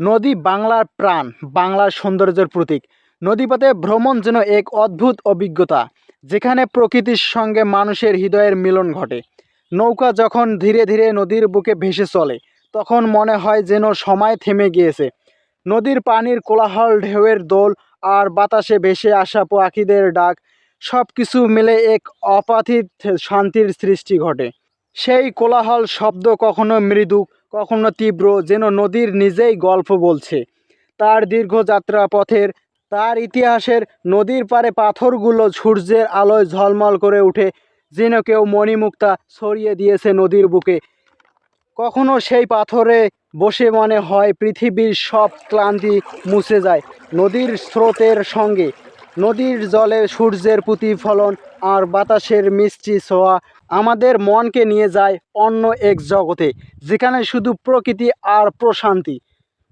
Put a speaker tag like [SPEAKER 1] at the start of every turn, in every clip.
[SPEAKER 1] নদী বাংলার প্রাণ, বাংলার সৌন্দর্যের প্রতীক। নদীপথে ভ্রমণ যেন এক অদ্ভুত অভিজ্ঞতা, যেখানে প্রকৃতির সঙ্গে মানুষের হৃদয়ের মিলন ঘটে। নৌকা যখন ধীরে ধীরে নদীর বুকে ভেসে চলে, তখন মনে হয় যেন সময় থেমে গিয়েছে। নদীর পানির কোলাহল, ঢেউয়ের দোল আর বাতাসে ভেসে আসা পাখিদের ডাক সব কিছু মিলে এক অপাথিত শান্তির সৃষ্টি ঘটে। সেই কোলাহল, শব্দ কখনো মৃদু কখনো তীব্র, যেন নদীর নিজেই গল্প বলছে। তার দীর্ঘ যাত্রা পথের, তার ইতিহাসের নদীর পারে পাথরগুলো সূর্যের আলোয় ঝলমল করে ওঠে, যেন কেউ মণিমুক্তা ছড়িয়ে দিয়েছে নদীর বুকে। কখনো সেই পাথরে বসে মনে হয় পৃথিবীর সব ক্লান্তি মুছে যায় নদীর স্রোতের সঙ্গে। নদীর জলে সূর্যের প্রতিফলন আর বাতাসের মিষ্টি ছোঁয়া আমাদের মনকে নিয়ে যায় অন্য এক জগতে, যেখানে শুধু প্রকৃতি আর প্রশান্তি।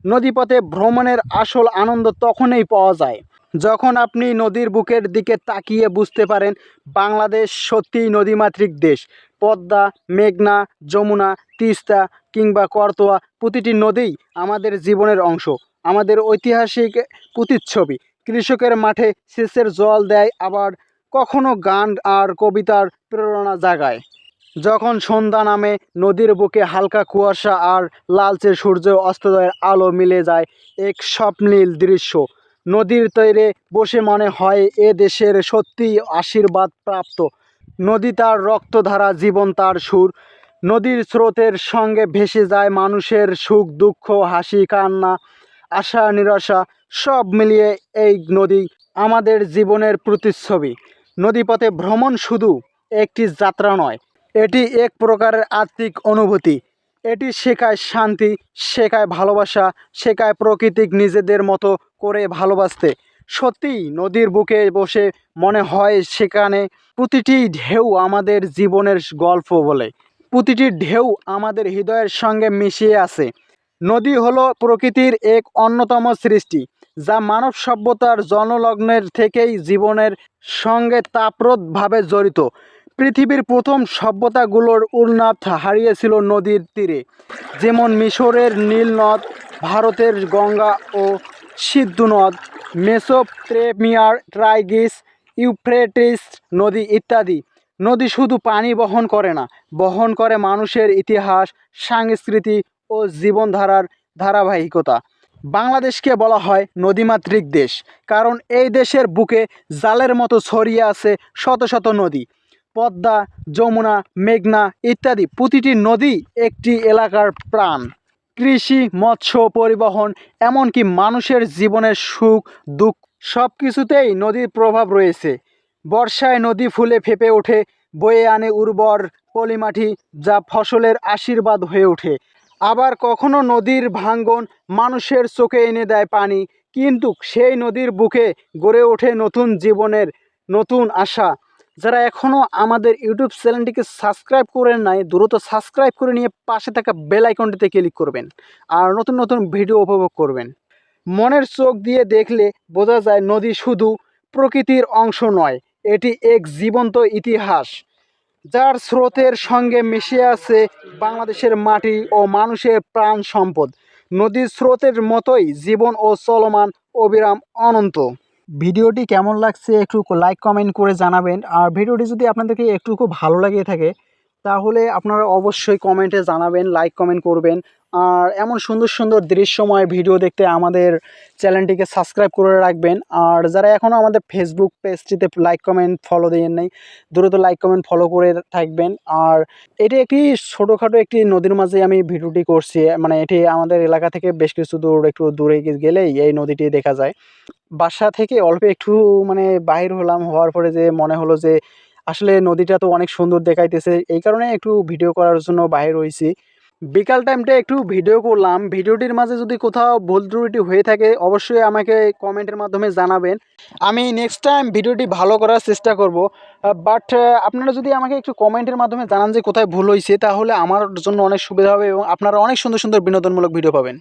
[SPEAKER 1] নদীপথে ভ্রমণের আসল আনন্দ তখনই পাওয়া যায়, যখন আপনি নদীর বুকের দিকে তাকিয়ে বুঝতে পারেন বাংলাদেশ সত্যিই নদীমাতৃক দেশ। পদ্মা, মেঘনা, যমুনা, তিস্তা কিংবা করতোয়া প্রতিটি নদীই আমাদের জীবনের অংশ, আমাদের ঐতিহাসিক প্রতিচ্ছবি। কৃষকের মাঠে সেচের জল দেয় আবার কখনো গান আর কবিতার প্রেরণা জাগায়। যখন সন্ধ্যা নামে, নদীর বুকে হালকা কুয়াশা আর লালচে সূর্য অস্তদয়ের আলো মিলে যায় এক স্বপ্নীল দৃশ্য। নদীর তৈরে বসে মনে হয় এ দেশের সত্যিই আশীর্বাদ প্রাপ্ত। নদী তার রক্তধারা, জীবন তার সুর। নদীর স্রোতের সঙ্গে ভেসে যায় মানুষের সুখ, দুঃখ, হাসি, কান্না, আশা, নিরাশা, সব মিলিয়ে এই নদী আমাদের জীবনের প্রতিচ্ছবি। নদীপথে ভ্রমণ শুধু একটি যাত্রা নয়, এটি এক প্রকারের আত্মিক অনুভূতি। এটি শেখায় শান্তি, শেখায় ভালোবাসা, শেখায় প্রকৃতিক নিজেদের মতো করে ভালোবাসতে। সত্যিই নদীর বুকে বসে মনে হয় সেখানে প্রতিটি ঢেউ আমাদের জীবনের গল্প বলে। প্রতিটি ঢেউ আমাদের হৃদয়ের সঙ্গে মিশিয়ে আছে নদী হলো প্রকৃতির এক অন্যতম সৃষ্টি। যা মানব সভ্যতার জনলগ্নের থেকেই জীবনের সঙ্গে তাপ্রতভাবে জড়িত। পৃথিবীর প্রথম সভ্যতাগুলোর উন্নাত হারিয়েছিল নদীর তীরে, যেমন মিশরের নীল নদ, ভারতের গঙ্গা ও সিদ্ধু নদ মেসোপ্রেমিয়ার ট্রাইগিস, ইউফ্রেটিস নদী ইত্যাদি। নদী শুধু পানি বহন করে না, বহন করে মানুষের ইতিহাস, সংস্কৃতি ও জীবনধারার ধারাবাহিকতা। বাংলাদেশকে বলা হয় নদীমাতৃক দেশ, কারণ এই দেশের বুকে জালের মতো ছড়িয়ে আছে শত শত নদী। পদ্মা, যমুনা, মেঘনা ইত্যাদি প্রতিটি নদী একটি এলাকার প্রাণ। কৃষি, মৎস্য পরিবহন, এমনকি মানুষের জীবনের সুখ, দুঃখ সব কিছুতেই নদীর প্রভাব রয়েছে। বর্ষায় নদী ফুলে ফেপে ওঠে, বয়ে আনে উর্বর পলিমাটি যা ফসলের আশীর্বাদ হয়ে ওঠে। আবার কখনো নদীর ভাঙ্গন মানুষের চোখে এনে দেয় পানি, কিন্তু সেই নদীর বুকে গড়ে ওঠে নতুন জীবনের নতুন আশা। যারা এখনও আমাদের ইউটিউব চ্যানেলটিকে সাবস্ক্রাইব করেন নাই, দ্রুত সাবস্ক্রাইব করে নিয়ে পাশে থাকা বেল আইকনটিতে ক্লিক করবেন আর নতুন নতুন ভিডিও উপভোগ করবেন। মনের চোখ দিয়ে দেখলে বোঝা যায় নদী শুধু প্রকৃতির অংশ নয়, এটি এক জীবন্ত ইতিহাস। যার স্রোতের সঙ্গে মিশে আছে বাংলাদেশের মাটি ও মানুষের প্রাণ সম্পদ। নদীর স্রোতের মতোই জীবন ও চলমান অবিরাম অনন্ত। ভিডিওটি কেমন লাগছে একটু লাইক কমেন্ট করে জানাবেন। আর ভিডিওটি যদি আপনাদেরকে একটু খুব ভালো লাগে থাকে, তাহলে আপনারা অবশ্যই কমেন্টে জানাবেন লাইক কমেন্ট করবেন। আর এমন সুন্দর সুন্দর দৃশ্যময় ভিডিও দেখতে আমাদের চ্যানেলটিকে সাবস্ক্রাইব করে রাখবেন। আর যারা এখনও আমাদের ফেসবুক পেজটিতে লাইক কমেন্ট ফলো দিয়ে নেই, দ্রুত লাইক কমেন্ট ফলো করে থাকবেন। আর এটি একটি ছোটোখাটো একটি নদীর মাঝে আমি ভিডিওটি করছি মানে এটি আমাদের এলাকা থেকে বেশ কিছু দূর, একটু দূরে গেলেই এই নদীটি দেখা যায়। বাসা থেকে অল্প একটু মানে বাহির হলাম, হওয়ার পরে যে মনে হলো যে আসলে নদীটা তো অনেক সুন্দর দেখাইতেছে, এই কারণে একটু ভিডিও করার জন্য বাইর হয়েছি বিকাল টাইমটা একটু ভিডিও করলাম। ভিডিওটির মাঝে যদি কোথাও ভুল ত্রুটি হয়ে থাকে, অবশ্যই আমাকে কমেন্টের মাধ্যমে জানাবেন। আমি নেক্সট টাইম ভিডিওটি ভালো করার চেষ্টা করব। বাট আপনারা যদি আমাকে একটু কমেন্টের মাধ্যমে জানান যে কোথায় ভুল হয়েছে, তাহলে আমার জন্য অনেক সুবিধা হবে এবং আপনারা অনেক সুন্দর সুন্দর বিনোদনমূলক ভিডিও পাবেন।